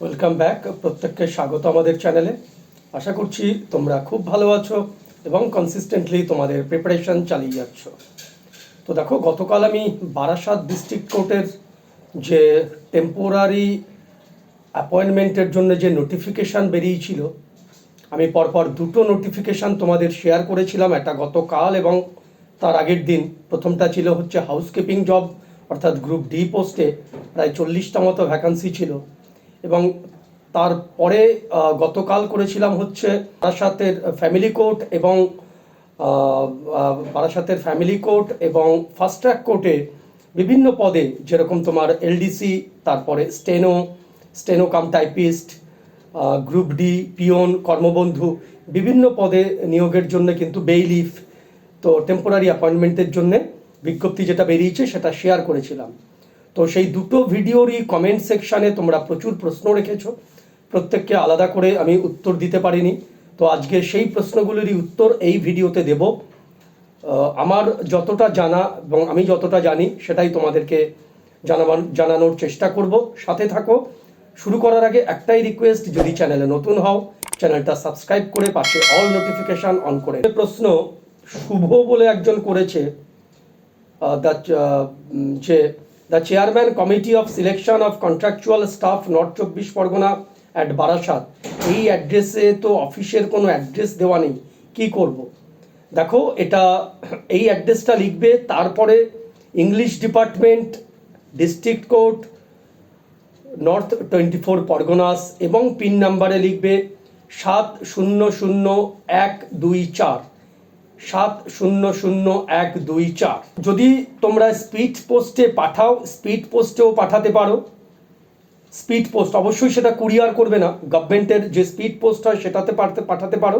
Welcome back প্রত্যেককে স্বাগত আমাদের চ্যানেলে আশা করছি তোমরা খুব ভালো আছো এবং কনসিস্টেন্টলি তোমাদের প্রিপারেশন চালিয়ে যাচ্ছ। তো দেখো, গতকাল আমি বারাসাত ডিস্ট্রিক্ট কোর্টের যে টেম্পোরারি অ্যাপয়েন্টমেন্টের জন্য যে নোটিফিকেশান বেরিয়েছিল, আমি পরপর দুটো নোটিফিকেশান তোমাদের শেয়ার করেছিলাম। একটা গতকাল এবং তার আগের দিন। প্রথমটা ছিল হচ্ছে হাউসকিপিং জব অর্থাৎ গ্রুপ ডি পোস্টে প্রায় চল্লিশটা মতো ভ্যাকান্সি ছিল। এবং তারপরে গতকাল করেছিলাম হচ্ছে বারাসাতের ফ্যামিলি কোর্ট এবং বারাসাতের ফ্যামিলি কোর্ট এবং ফাস্ট ট্র্যাক কোর্টে বিভিন্ন পদে যেরকম তোমার এলডিসি তারপরে steno steno cum typist group D peon কর্মবন্ধু, বিভিন্ন পদে নিয়োগের জন্য কিন্তু বেইলিফ তো টেম্পোরারি অ্যাপয়েন্টমেন্টের জন্য বিজ্ঞপ্তি যেটা বেরিয়েছে সেটা শেয়ার করেছিলাম। তো সেই দুটো ভিডিওরই কমেন্ট সেকশানে তোমরা প্রচুর প্রশ্ন রেখেছো। প্রত্যেককে আলাদা করে আমি উত্তর দিতে পারিনি। তো আজকে সেই প্রশ্নগুলিরই উত্তর এই ভিডিওতে দেব। আমার যতটা জানা এবং আমি যতটা জানি সেটাই তোমাদেরকে জানাবার, জানানোর চেষ্টা করব। সাথে থাকো। শুরু করার আগে একটাই রিকোয়েস্ট যদি চ্যানেলে নতুন হও চ্যানেলটা সাবস্ক্রাইব করে পাশে অল নোটিফিকেশন অন করে প্রশ্ন, শুভ বলে একজন করেছে যে the chairman committee of selection of contractual staff north চব্বিশ পরগনা অ্যাট বারাসাত এই অ্যাড্রেসে তো অফিসের কোনো অ্যাড্রেস দেওয়া নেই। কি করব? দেখো, এটা এই অ্যাড্রেসটা লিখবে, তারপরে English department district court north twenty four Parganas এবং পিন নাম্বারে লিখবে সাত শূন্য শূন্য এক দুই চার। সাত শূন্য শূন্য এক দুই চার। যদি তোমরা স্পিড পোস্টে পাঠাও স্পিড পোস্টেও পাঠাতে পারো। স্পিড পোস্ট অবশ্যই সেটা কুরিয়ার করবে না। গভর্নমেন্টের যে স্পিড পোস্ট হয় সেটাতে পাঠাতে পাঠাতে পারো।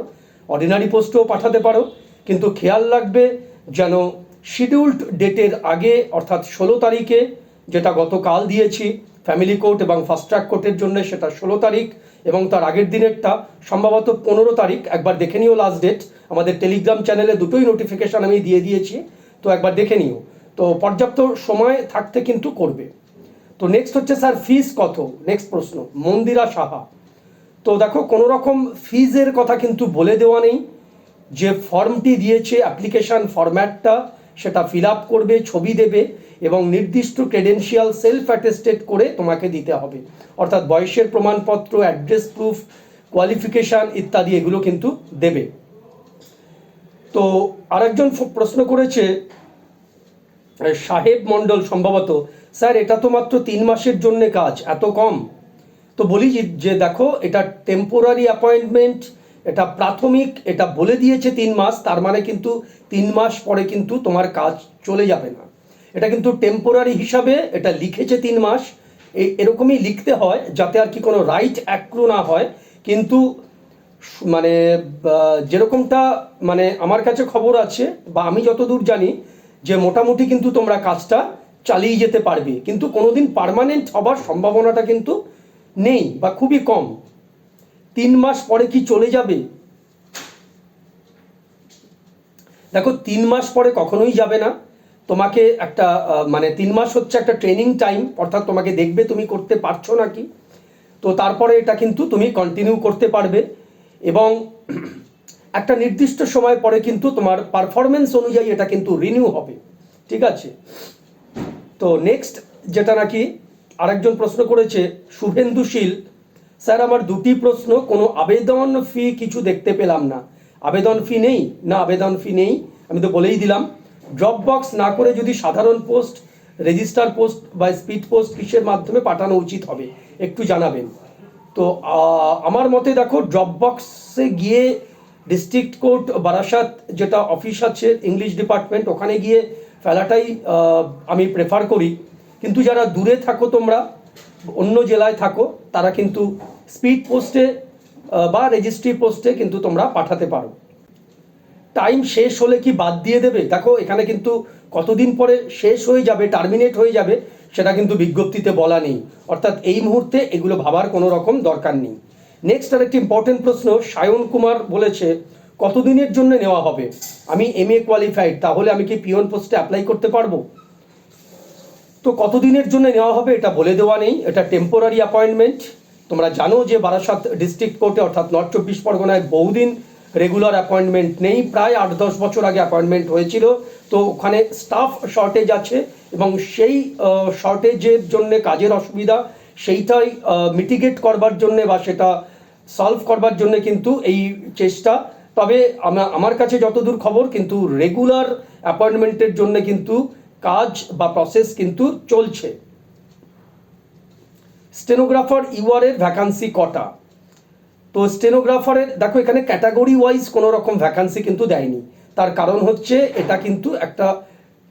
অর্ডিনারি পোস্টেও পাঠাতে পারো। কিন্তু খেয়াল রাখবে যেন শিডিউলড ডেটের আগে, অর্থাৎ ষোলো তারিখে যেটা গতকাল দিয়েছি ফ্যামিলি কোর্ট এবং ফাস্ট ট্র্যাক কোর্টের জন্য সেটা ষোলো তারিখ এবং তার আগের দিনেরটা, সম্ভবত পনেরো তারিখ, একবার দেখে নিও লাস্ট ডেট আমাদের টেলিগ্রাম চ্যানেলে দুটোই নোটিফিকেশান আমি দিয়ে দিয়েছি, তো একবার দেখে নিও। তো পর্যাপ্ত সময় থাকতে কিন্তু করবে। তো নেক্সট হচ্ছে স্যার ফিস কত? নেক্সট প্রশ্ন, মন্দিরা সাহা। তো দেখো, কোনো রকম ফিজের কথা কিন্তু বলে দেওয়া নেই। যে ফর্মটি দিয়েছে অ্যাপ্লিকেশান ফরম্যাটটা সেটা ফিল আপ করবে, ছবি দেবে। এবং নির্দিষ্ট ক্রেডেন্সিয়াল সেলফ অ্যাটেস্টেড করে তোমাকে দিতে হবে। অর্থাৎ বয়সের প্রমাণপত্র অ্যাড্রেস প্রুফ কোয়ালিফিকেশান ইত্যাদি এগুলো কিন্তু দেবে। তো আরেকজন প্রশ্ন করেছে সাহেব মণ্ডল সম্ভবত, স্যার, এটা তো মাত্র তিন মাসের জন্য কাজ, এত কম। তো বলি যে দেখো, এটা টেম্পোরারি অ্যাপয়েন্টমেন্ট এটা প্রাথমিক, এটা বলে দিয়েছে তিন মাস, তার মানে কিন্তু তিন মাস পরে কিন্তু তোমার কাজ চলে যাবে না। এটা কিন্তু টেম্পোরারি হিসাবে এটা লিখেছে তিন মাস। এরকমই লিখতে হয় যাতে আর কি কোনো রাইট অ্যাক্রু না হয়। কিন্তু মানে যেরকমটা মানে আমার কাছে খবর আছে বা আমি যতদূর জানি যে মোটামুটি কিন্তু তোমরা কাজটা চালিয়ে যেতে পারবে। কিন্তু কোনোদিন পার্মানেন্ট হবার সম্ভাবনাটা কিন্তু নেই বা খুবই কম। তিন মাস পরে কি চলে যাবে? দেখো, তিন মাস পরে কখনোই যাবে না। তোমাকে একটা মানে তিন মাস হচ্ছে একটা ট্রেনিং টাইম অর্থাৎ তোমাকে দেখবে তুমি করতে পারছ নাকি? তো তারপরে এটা কিন্তু তুমি কন্টিনিউ করতে পারবে এবং একটা নির্দিষ্ট সময় পরে কিন্তু তোমার পারফরমেন্স অনুযায়ী এটা কিন্তু রিনিউ হবে। ঠিক আছে? তো নেক্সট যেটা নাকি আরেকজন প্রশ্ন করেছে শুভেন্দুশীল স্যার, আমার দুটি প্রশ্ন, কোনো আবেদন ফি কিছু দেখতে পেলাম না। আবেদন ফি নেই? না, আবেদন ফি নেই। আমি তো বলেই দিলাম। ড্রপ বক্স না করে যদি সাধারণ পোস্ট রেজিস্টার পোস্ট বা স্পিড পোস্ট কিসের মাধ্যমে পাঠানো উচিত হবে, একটু জানাবেন। তো আমার মতে দেখো ড্রপ বক্সে গিয়ে ডিস্ট্রিক্ট কোর্ট বারাসাত যেটা অফিস আছে ইংলিশ ডিপার্টমেন্ট ওখানে গিয়ে ফেলাটাই আমি প্রেফার করি। কিন্তু যারা দূরে থাকো তোমরা, অন্য জেলায় থাকো, তারা কিন্তু স্পিড পোস্টে বা রেজিস্ট্রি পোস্টে কিন্তু তোমরা পাঠাতে পারো। টাইম শেষ হলে কি বাদ দিয়ে দেবে? দেখো, এখানে কিন্তু কতদিন পরে শেষ হয়ে যাবে টার্মিনেট হয়ে যাবে, সেটা কিন্তু বিজ্ঞপ্তিতে বলা নেই। অর্থাৎ এই মুহূর্তে এগুলো ভাবার কোনো রকম দরকার নেই। নেক্সট আর একটি ইম্পর্টেন্ট প্রশ্ন, সায়ন কুমার বলেছে, কতদিনের জন্য নেওয়া হবে? আমি এম এ কোয়ালিফাইড তাহলে আমি কি পিওন পোস্টে অ্যাপ্লাই করতে পারব? তো কতদিনের জন্য নেওয়া হবে এটা বলে দেওয়া নেই। এটা টেম্পোরারি অ্যাপয়েন্টমেন্ট তোমরা জানো যে বারাসাত ডিস্ট্রিক্ট কোর্টে অর্থাৎ নর্থ চব্বিশ পরগনায় বহুদিন রেগুলার অ্যাপয়েন্টমেন্ট নেই। প্রায় আট দশ বছর আগে অ্যাপয়েন্টমেন্ট হয়েছিল। তো ওখানে স্টাফ শর্টেজ আছে এবং সেই শর্টেজের জন্য কাজের অসুবিধা, সেইটাই মিটিগেট করবার জন্যে বা সেটা সলভ করবার জন্য কিন্তু এই চেষ্টা। তবে আমার কাছে যতদূর খবর কিন্তু রেগুলার অ্যাপয়েন্টমেন্টের জন্য কিন্তু কাজ বা প্রসেস কিন্তু চলছে। স্টেনোগ্রাফার ইউআরের ভ্যাকান্সি কটা? তো স্টেনোগ্রাফারের দেখো এখানে ক্যাটাগরি ওয়াইজ কোনো রকম ভ্যাকান্সি কিন্তু দেয়নি। তার কারণ হচ্ছে এটা কিন্তু একটা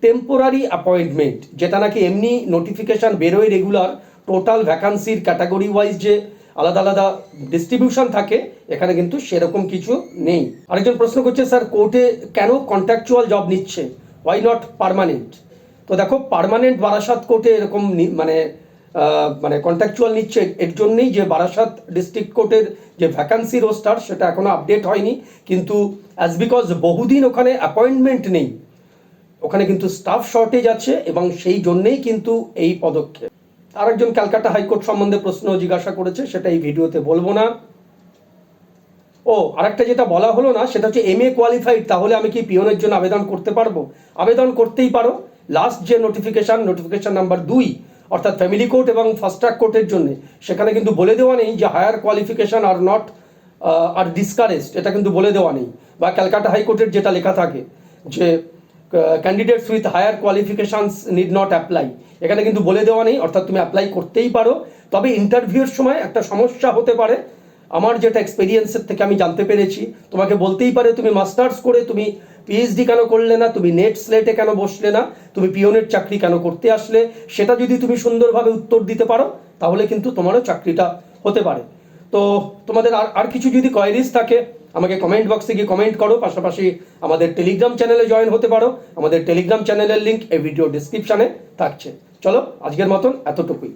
টেম্পোরারি অ্যাপয়েন্টমেন্ট যেটা নাকি এমনি নোটিফিকেশান বেরোয় রেগুলার টোটাল ভ্যাকান্সির ক্যাটাগরি ওয়াইজ যে আলাদা আলাদা ডিস্ট্রিবিউশন থাকে, এখানে কিন্তু সেরকম কিছু নেই। আরেকজন প্রশ্ন করছে, স্যার কোর্টে কেন কন্ট্রাকচুয়াল জব নিচ্ছে? ওয়াই নট পার্মানেন্ট তো দেখো পার্মানেন্ট বারাসাত কোর্টে এরকম মানে মানে কন্ট্রাকচুয়াল নিচ্ছে, এর জন্যই যে বারাসাত ডিস্ট্রিক্ট কোর্টের যে ভ্যাকান্সি রোস্টার সেটা এখনও আপডেট হয়নি। কিন্তু অ্যাজ বিকজ বহুদিন ওখানে অ্যাপয়েন্টমেন্ট নেই, ওখানে কিন্তু স্টাফ শর্টেজ আছে এবং সেই জন্যেই কিন্তু এই পদক্ষেপ। আরেকজন ক্যালকাটা হাইকোর্ট সম্বন্ধে প্রশ্ন জিজ্ঞাসা করেছে, সেটা এই ভিডিওতে বলব না। ও, আরেকটা যেটা বলা হলো না, সেটা হচ্ছে এম এ কোয়ালিফাইড তাহলে আমি কি পিওনের জন্য আবেদন করতে পারব? আবেদন করতেই পারো। লাস্ট যে নোটিফিকেশন নোটিফিকেশন নাম্বার দুই অর্থাৎ ফ্যামিলি কোর্ট এবং ফার্স্ট ট্র্যাক কোর্টের জন্য, সেখানে কিন্তু বলে দেওয়া নেই যে higher qualification are not are discouraged এটা কিন্তু বলে দেওয়া নেই। বা ক্যালকাটা হাইকোর্টের যেটা লেখা থাকে, যে candidates with higher qualifications need not apply এখানে কিন্তু বলে দেওয়া নেই, অর্থাৎ তুমি অ্যাপ্লাই করতেই পারো। তবে ইন্টারভিউর সময় একটা সমস্যা হতে পারে আমার যেটা এক্সপিরিয়েন্সের থেকে আমি জানতে পেরেছি, তোমাকে বলতেই পারে তুমি মাস্টার্স করে তুমি পিএইচডি কেন করলে না, তুমি নেট স্লেটে কেন বসলে না, তুমি পিওনের চাকরি কেন করতে আসলে, সেটা যদি তুমি সুন্দরভাবে উত্তর দিতে পারো, তাহলে কিন্তু তোমারও চাকরিটা হতে পারে। তো তোমাদের আর আর কিছু যদি কোয়ারিজ থাকে, আমাকে কমেন্ট বক্সে গিয়ে কমেন্ট করো, পাশাপাশি আমাদের টেলিগ্রাম চ্যানেলে জয়েন হতে পারো, আমাদের টেলিগ্রাম চ্যানেলের লিঙ্ক এই ভিডিও ডিসক্রিপশানে থাকছে। চলো, আজকের মতন এতটুকুই।